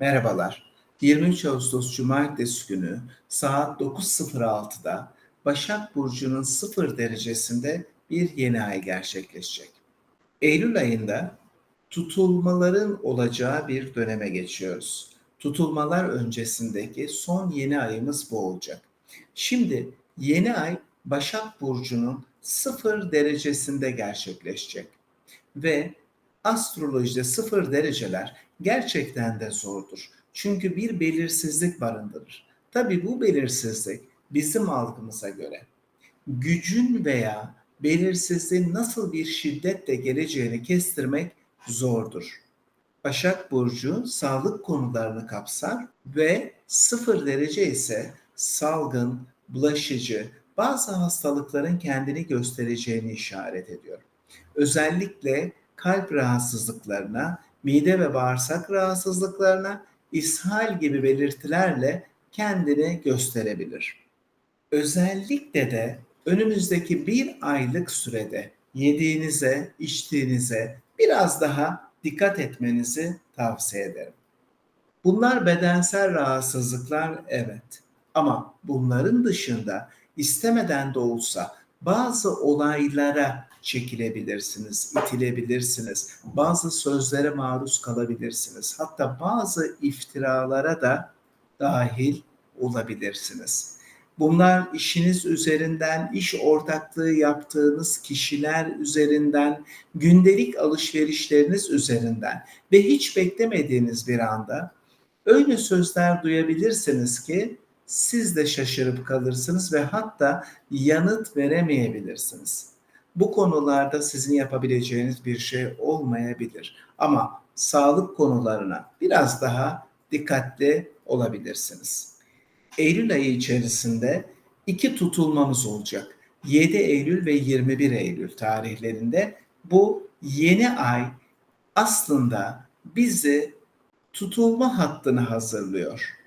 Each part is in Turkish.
Merhabalar. 23 Ağustos Cumartesi günü saat 9.06'da Başak Burcu'nun 0 derecesinde bir yeni ay gerçekleşecek. Eylül ayında tutulmaların olacağı bir döneme geçiyoruz. Tutulmalar öncesindeki son yeni ayımız bu olacak. Şimdi yeni ay Başak Burcu'nun 0 derecesinde gerçekleşecek. Ve astrolojide sıfır dereceler gerçekten de zordur. Çünkü bir belirsizlik barındırır. Tabi bu belirsizlik bizim algımıza göre gücün veya belirsizliğin nasıl bir şiddetle geleceğini kestirmek zordur. Başak Burcu sağlık konularını kapsar ve sıfır derece ise salgın, bulaşıcı, bazı hastalıkların kendini göstereceğini işaret ediyor. Özellikle kalp rahatsızlıklarına, mide ve bağırsak rahatsızlıklarına, ishal gibi belirtilerle kendini gösterebilir. Özellikle de önümüzdeki bir aylık sürede yediğinize, içtiğinize biraz daha dikkat etmenizi tavsiye ederim. Bunlar bedensel rahatsızlıklar evet. Ama bunların dışında istemeden de olsa bazı olaylara çekilebilirsiniz, itilebilirsiniz. Bazı sözlere maruz kalabilirsiniz. Hatta bazı iftiralara da dahil olabilirsiniz. Bunlar işiniz üzerinden, iş ortaklığı yaptığınız kişiler üzerinden, gündelik alışverişleriniz üzerinden ve hiç beklemediğiniz bir anda öyle sözler duyabilirsiniz ki siz de şaşırıp kalırsınız ve hatta yanıt veremeyebilirsiniz. Bu konularda sizin yapabileceğiniz bir şey olmayabilir. Ama sağlık konularına biraz daha dikkatli olabilirsiniz. Eylül ayı içerisinde iki tutulmamız olacak. 7 Eylül ve 21 Eylül tarihlerinde bu yeni ay aslında bizi tutulma hattını hazırlıyor.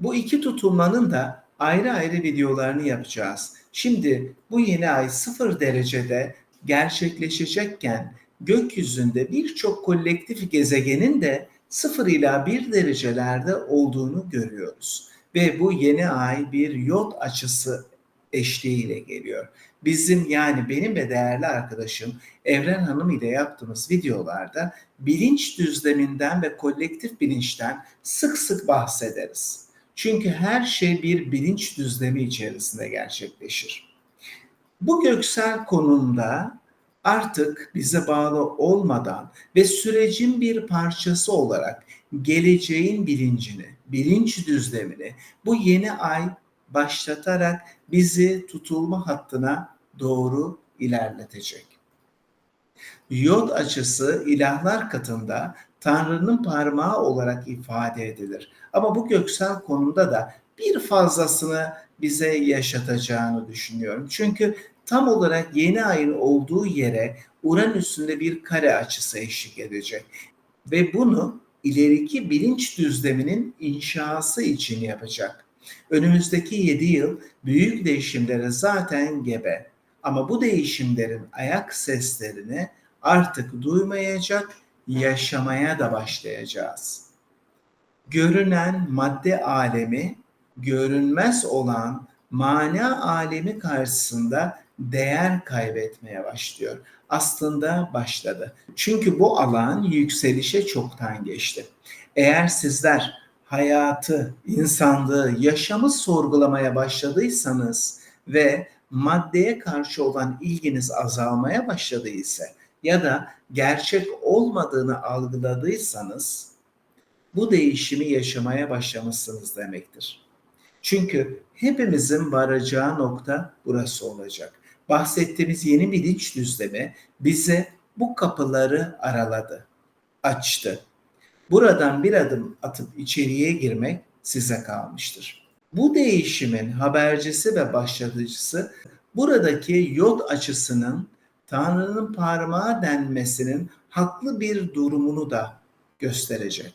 Bu iki tutulmanın da ayrı ayrı videolarını yapacağız. Şimdi bu yeni ay sıfır derecede gerçekleşecekken gökyüzünde birçok kolektif gezegenin de sıfır ila bir derecelerde olduğunu görüyoruz. Ve bu yeni ay bir yod açısı eşliğiyle geliyor. Bizim yani benim ve değerli arkadaşım Evren Hanım ile yaptığımız videolarda bilinç düzleminden ve kolektif bilinçten sık sık bahsederiz. Çünkü her şey bir bilinç düzlemi içerisinde gerçekleşir. Bu göksel konumda artık bize bağlı olmadan ve sürecin bir parçası olarak geleceğin bilincini, bilinç düzlemini bu yeni ay başlatarak bizi tutulma hattına doğru ilerletecek. Yod açısı ilahlar katında Tanrı'nın parmağı olarak ifade edilir. Ama bu göksel konumda da bir fazlasını bize yaşatacağını düşünüyorum. Çünkü tam olarak yeni ayın olduğu yere Uranüs'ünde bir kare açısı eşlik edecek. Ve bunu ileriki bilinç düzleminin inşası için yapacak. Önümüzdeki 7 yıl büyük değişimlere zaten gebe. Ama bu değişimlerin ayak seslerini artık duymayacak yaşamaya da başlayacağız. Görünen madde alemi, görünmez olan mana alemi karşısında değer kaybetmeye başlıyor. Aslında başladı. Çünkü bu alan yükselişe çoktan geçti. Eğer sizler hayatı, insanlığı, yaşamı sorgulamaya başladıysanız ve maddeye karşı olan ilginiz azalmaya başladıysa ya da gerçek olmadığını algıladıysanız bu değişimi yaşamaya başlamışsınız demektir. Çünkü hepimizin varacağı nokta burası olacak. Bahsettiğimiz yeni bilinç düzlemi bize bu kapıları araladı, açtı. Buradan bir adım atıp içeriye girmek size kalmıştır. Bu değişimin habercisi ve başlatıcısı buradaki yod açısının Tanrı'nın parmağı denmesinin haklı bir durumunu da gösterecek.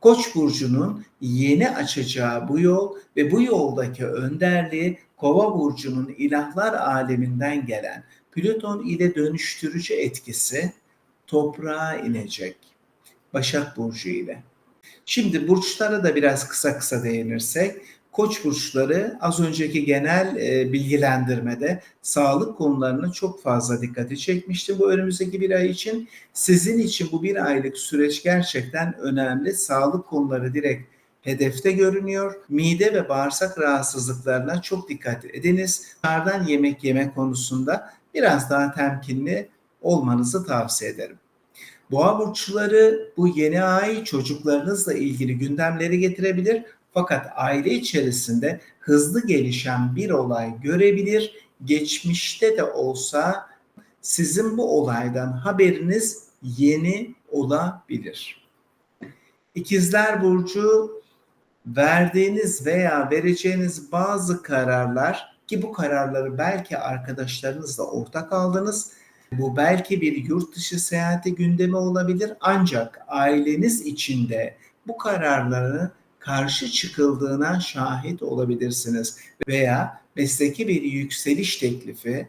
Koç burcunun yeni açacağı bu yol ve bu yoldaki önderliği Kova burcunun ilahlar aleminden gelen Plüton ile dönüştürücü etkisi toprağa inecek. Başak burcu ile. Şimdi burçlara da biraz kısa kısa değinirsek, Koç burçları az önceki genel e, bilgilendirmede sağlık konularına çok fazla dikkati çekmişti bu önümüzdeki bir ay için. Sizin için bu bir aylık süreç gerçekten önemli. Sağlık konuları direkt hedefte görünüyor. Mide ve bağırsak rahatsızlıklarına çok dikkat ediniz. Dışarıdan yemek yeme konusunda biraz daha temkinli olmanızı tavsiye ederim. Boğa burçları bu yeni ay çocuklarınızla ilgili gündemleri getirebilir fakat aile içerisinde hızlı gelişen bir olay görebilir. Geçmişte de olsa sizin bu olaydan haberiniz yeni olabilir. İkizler burcu verdiğiniz veya vereceğiniz bazı kararlar ki bu kararları belki arkadaşlarınızla ortak aldınız. Bu belki bir yurt dışı seyahati gündemi olabilir ancak aileniz içinde bu kararları karşı çıkıldığına şahit olabilirsiniz veya mesleki bir yükseliş teklifi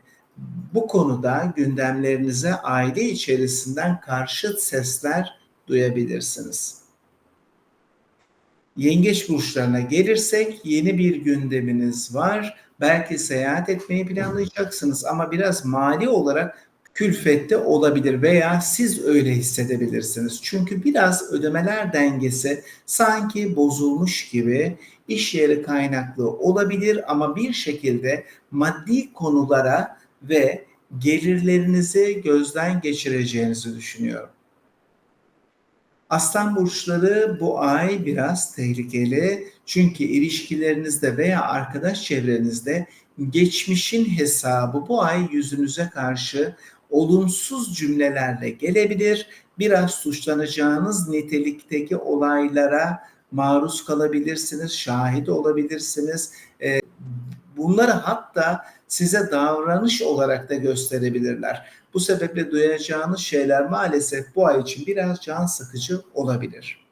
bu konuda gündemlerinize aile içerisinden karşıt sesler duyabilirsiniz. Yengeç burçlarına gelirsek yeni bir gündeminiz var. Belki seyahat etmeyi planlayacaksınız ama biraz mali olarak külfette olabilir veya siz öyle hissedebilirsiniz. Çünkü biraz ödemeler dengesi sanki bozulmuş gibi iş yeri kaynaklı olabilir ama bir şekilde maddi konulara ve gelirlerinizi gözden geçireceğinizi düşünüyorum. Aslan burçları bu ay biraz tehlikeli. Çünkü ilişkilerinizde veya arkadaş çevrenizde geçmişin hesabı bu ay yüzünüze karşı olumsuz cümlelerle gelebilir. Biraz suçlanacağınız nitelikteki olaylara maruz kalabilirsiniz, şahit olabilirsiniz. Ee, bunları hatta size davranış olarak da gösterebilirler. Bu sebeple duyacağınız şeyler maalesef bu ay için biraz can sıkıcı olabilir.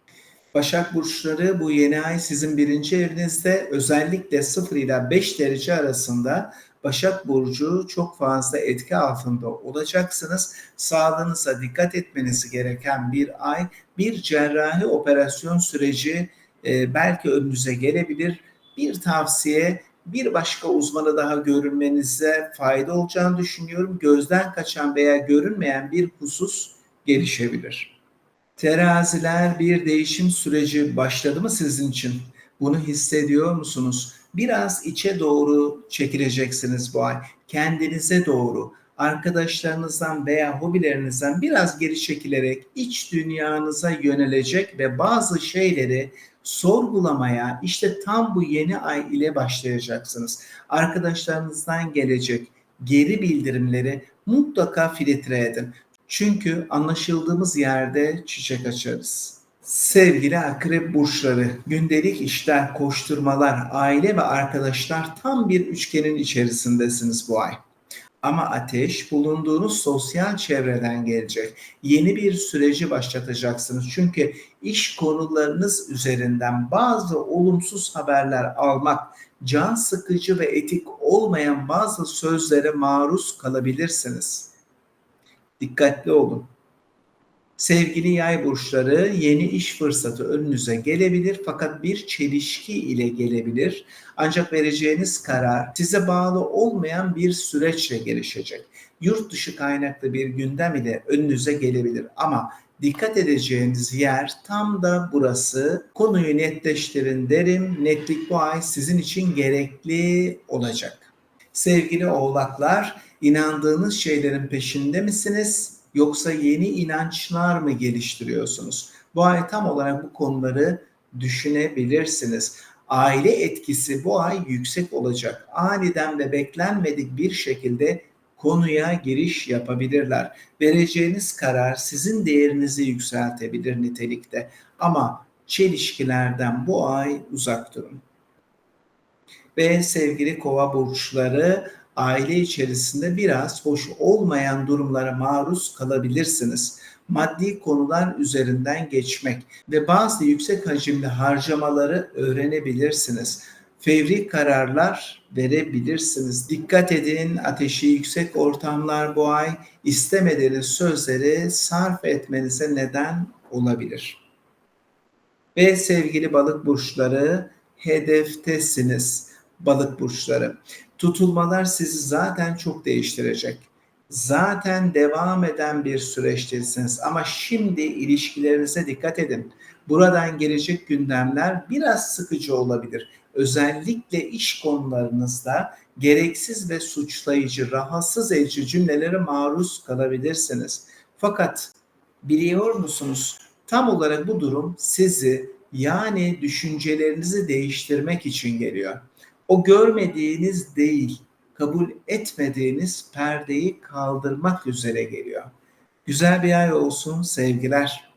Başak burçları bu yeni ay sizin birinci evinizde özellikle 0 ile 5 derece arasında Başak Burcu çok fazla etki altında olacaksınız. Sağlığınıza dikkat etmeniz gereken bir ay. Bir cerrahi operasyon süreci e, belki önünüze gelebilir. Bir tavsiye bir başka uzmanı daha görünmenize fayda olacağını düşünüyorum. Gözden kaçan veya görünmeyen bir husus gelişebilir. Teraziler bir değişim süreci başladı mı sizin için? Bunu hissediyor musunuz? Biraz içe doğru çekileceksiniz bu ay. Kendinize doğru, arkadaşlarınızdan veya hobilerinizden biraz geri çekilerek iç dünyanıza yönelecek ve bazı şeyleri sorgulamaya işte tam bu yeni ay ile başlayacaksınız. Arkadaşlarınızdan gelecek geri bildirimleri mutlaka filtre edin. Çünkü anlaşıldığımız yerde çiçek açarız. Sevgili akrep burçları, gündelik işler, koşturmalar, aile ve arkadaşlar tam bir üçgenin içerisindesiniz bu ay. Ama ateş bulunduğunuz sosyal çevreden gelecek. Yeni bir süreci başlatacaksınız. Çünkü iş konularınız üzerinden bazı olumsuz haberler almak, can sıkıcı ve etik olmayan bazı sözlere maruz kalabilirsiniz. Dikkatli olun. Sevgili yay burçları yeni iş fırsatı önünüze gelebilir fakat bir çelişki ile gelebilir. Ancak vereceğiniz karar size bağlı olmayan bir süreçle gelişecek. Yurt dışı kaynaklı bir gündem ile önünüze gelebilir ama dikkat edeceğiniz yer tam da burası. Konuyu netleştirin derim. Netlik bu ay sizin için gerekli olacak. Sevgili oğlaklar, inandığınız şeylerin peşinde misiniz? Yoksa yeni inançlar mı geliştiriyorsunuz? Bu ay tam olarak bu konuları düşünebilirsiniz. Aile etkisi bu ay yüksek olacak. Aniden ve beklenmedik bir şekilde konuya giriş yapabilirler. Vereceğiniz karar sizin değerinizi yükseltebilir nitelikte. Ama çelişkilerden bu ay uzak durun. Ve sevgili kova burçları aile içerisinde biraz hoş olmayan durumlara maruz kalabilirsiniz. Maddi konular üzerinden geçmek ve bazı yüksek hacimli harcamaları öğrenebilirsiniz. Fevri kararlar verebilirsiniz. Dikkat edin ateşi yüksek ortamlar bu ay istemediğiniz sözleri sarf etmenize neden olabilir. Ve sevgili balık burçları hedeftesiniz balık burçları. Tutulmalar sizi zaten çok değiştirecek. Zaten devam eden bir süreçtesiniz ama şimdi ilişkilerinize dikkat edin. Buradan gelecek gündemler biraz sıkıcı olabilir. Özellikle iş konularınızda gereksiz ve suçlayıcı, rahatsız edici cümlelere maruz kalabilirsiniz. Fakat biliyor musunuz? Tam olarak bu durum sizi yani düşüncelerinizi değiştirmek için geliyor. O görmediğiniz değil, kabul etmediğiniz perdeyi kaldırmak üzere geliyor. Güzel bir ay olsun sevgiler.